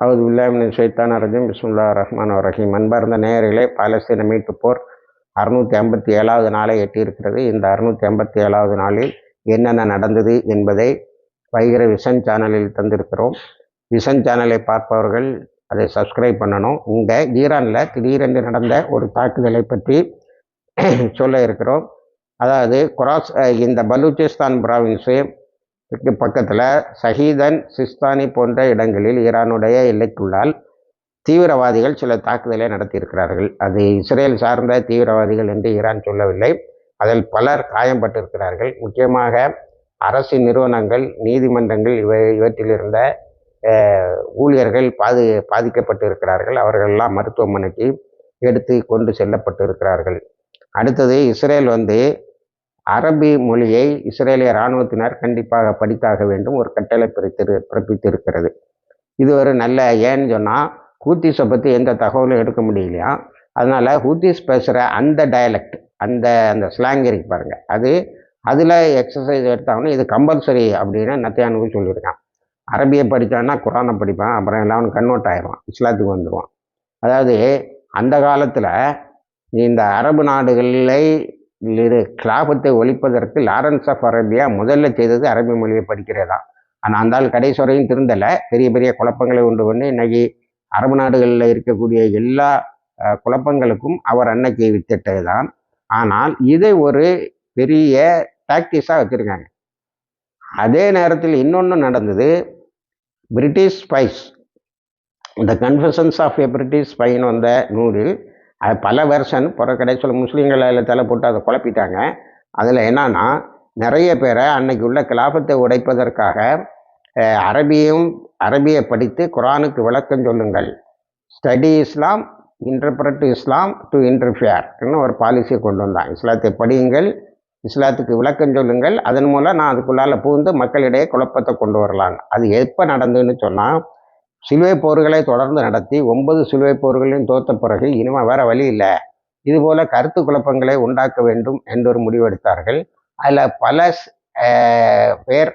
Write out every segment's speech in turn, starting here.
அவது உல்லாமின் ஷைத்தான் ரஜீம். பிஸ்முல்லா ரஹ்மான் ரஹீம். அன்பார்ந்த நேயர்களே பாலஸ்தீன மீட்பு போர் அறுநூற்றி ஐம்பத்தி ஏழாவது நாளை எட்டியிருக்கிறது. இந்த அறுநூற்றி ஐம்பத்தி ஏழாவது நாளில் என்னென்ன நடந்தது என்பதை வைகிற விஷன் சேனலில் தந்திருக்கிறோம். விஷன் சேனலை பார்ப்பவர்கள் அதை சப்ஸ்கிரைப் பண்ணணும். இங்கே ஈரானில் திடீரென்று நடந்த ஒரு தாக்குதலை பற்றி சொல்ல இருக்கிறோம். அதாவது குராஸ் இந்த பலூச்சிஸ்தான் ப்ராவின்ஸு பக்கத்தில் சஹீதன் சிஸ்தானி போன்ற இடங்களில் ஈரானுடைய எல்லைக்குள்ளால் தீவிரவாதிகள் சில தாக்குதலை நடத்தியிருக்கிறார்கள். அது இஸ்ரேல் சார்ந்த தீவிரவாதிகள் என்று ஈரான் சொல்லவில்லை. அதில் பலர் காயம்பட்டிருக்கிறார்கள். முக்கியமாக அரசு நிறுவனங்கள் நீதிமன்றங்கள் இவை இவற்றில் இருந்த ஊழியர்கள் பாதி பாதிக்கப்பட்டு இருக்கிறார்கள் அவர்களெல்லாம் மருத்துவமனைக்கு எடுத்து கொண்டு செல்லப்பட்டு இருக்கிறார்கள் அடுத்தது இஸ்ரேல் வந்து அரபி மொழியை இஸ்ரேலிய இராணுவத்தினர் கண்டிப்பாக படித்தாக வேண்டும். ஒரு கட்டளை பிரித்திரு பிறப்பித்திருக்கிறது. இது ஒரு நல்ல ஏன்னு சொன்னால் ஹூத்திஸை பற்றி எந்த தகவலும் எடுக்க முடியலையா? அதனால் ஹூத்திஸ் பேசுகிற அந்த டயலக்ட் அந்த அந்த ஸ்லாங் இருக்கு பாருங்கள் அது அதில் எக்ஸசைஸ் எடுத்தாங்கன்னா இது கம்பல்சரி அப்படின்னு நத்தியானுக்கு சொல்லியிருக்கான். அரபியை படித்தான்னா குரானை படிப்பான் அப்புறம் எல்லாம் கன்வெர்ட் ஆயிடுவான் இஸ்லாத்துக்கு வந்துடுவான் அதாவது அந்த காலத்தில் இந்த அரபு நாடுகளில் இரு கிலாபத்தை ஒழிப்பதற்கு லாரன்ஸ் ஆஃப் அரேபியா முதல்ல செய்தது அரபி மொழியை படிக்கிறதா? ஆனால் அந்த ஆள் கடைசி வரையும் திருந்தலை. பெரிய பெரிய குழப்பங்களை உண்டு பண்ணி இன்னைக்கு அரபு நாடுகளில் இருக்கக்கூடிய எல்லா குழப்பங்களுக்கும் அவர் அன்னைக்கு வித்திட்டது தான் ஆனால் இதை ஒரு பெரிய டாக்டிஸாக வச்சுருக்காங்க. அதே நேரத்தில் இன்னொன்று நடந்தது. பிரிட்டிஷ் ஸ்பைஸ் இந்த confessions of a British spy வந்த நூலில் அது பல வருஷன் பிற கடைசியில் முஸ்லீம்கள் அதில் தலை போட்டு அதை குழப்பிட்டாங்க. அதில் என்னன்னா நிறைய பேரை அன்னைக்கு உள்ள கிலாபத்தை உடைப்பதற்காக அரபியும் அரபியை படித்து குரானுக்கு விளக்கம் சொல்லுங்கள். Study Islam interpret Islam to இன்டர்ஃபியர்னு ஒரு பாலிசியை கொண்டு வந்தான். இஸ்லாத்தை படியுங்கள் இஸ்லாத்துக்கு விளக்கம் சொல்லுங்கள். அதன் மூலம் நான் அதுக்குள்ளால் பூந்து மக்களிடையே குழப்பத்தை கொண்டு வரலாங்க அது எப்போ நடந்துன்னு சொன்னால் சிலுவை போர்களை தொடர்ந்து நடத்தி ஒன்பது சிலுவை போர்களையும் தோத்த பிறகு இனிமே வேற வழி இல்லை. இதுபோல கருத்து குழப்பங்களை உண்டாக்க வேண்டும் என்றொரு முடிவெடுத்தார்கள். அதில் பல பேர்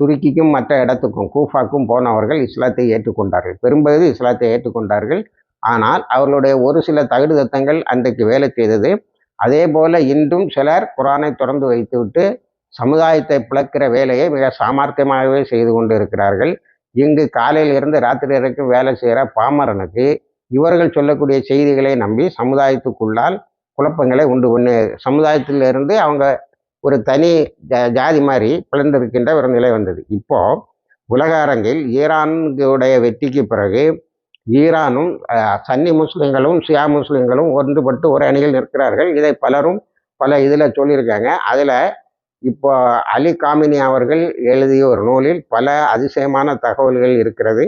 துருக்கிக்கும் மற்ற இடத்துக்கும் கூஃபாக்கும் போனவர்கள் இஸ்லாத்தை ஏற்றுக்கொண்டார்கள். பெரும்பகுதி இஸ்லாத்தை ஏற்றுக்கொண்டார்கள். ஆனால் அவர்களுடைய ஒரு சில தகுடு தத்தங்கள் அன்றைக்கு வேலை செய்தது. அதே போல இன்றும் சிலர் குரானை தொடர்ந்து வைத்துவிட்டு சமுதாயத்தை பிளக்கிற வேலையை மிக சாமர்த்தியமாகவே செய்து கொண்டு இருக்கிறார்கள் இங்கு காலையில் இருந்து ராத்திரி வரைக்கும் வேலை செய்கிற பாமரனுக்கு இவர்கள் சொல்லக்கூடிய செய்திகளை நம்பி சமுதாயத்துக்குள்ளால் குழப்பங்களை உண்டு பண்ணு. சமுதாயத்திலிருந்து அவங்க ஒரு தனி ஜாதி மாதிரி பிளந்திருக்கின்ற ஒரு நிலை வந்தது. இப்போ உலக அரங்கில் ஈரானுடைய வெற்றிக்கு பிறகு ஈரானும் சன்னி முஸ்லீம்களும் ஷியா முஸ்லீம்களும் ஒன்றுபட்டு ஒரு அணியில் நிற்கிறார்கள். இதை பலரும் பல இதில் சொல்லியிருக்காங்க. அதில் இப்போ அலி காமினி அவர்கள் எழுதிய ஒரு நூலில் பல அதிசயமான தகவல்கள் இருக்கிறது.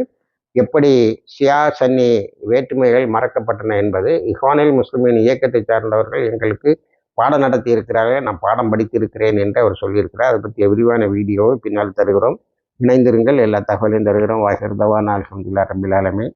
எப்படி ஷியா சன்னி வேற்றுமைகள் மறக்கப்பட்டன என்பது இஹானில் முஸ்லிமின் இயக்கத்தை சார்ந்தவர்கள் எங்களுக்கு பாடம் நடத்தி இருக்கிறார்கள். நான் பாடம் படித்திருக்கிறேன் என்று அவர் சொல்லியிருக்கிறார். அதை பற்றிய விரிவான வீடியோவை பின்னால் தருகிறோம். இணைந்திருங்கள். எல்லா தகவலையும் தருகிறோம். வாகிருதவான் அலமதுல்லா ரபில் ஆலமி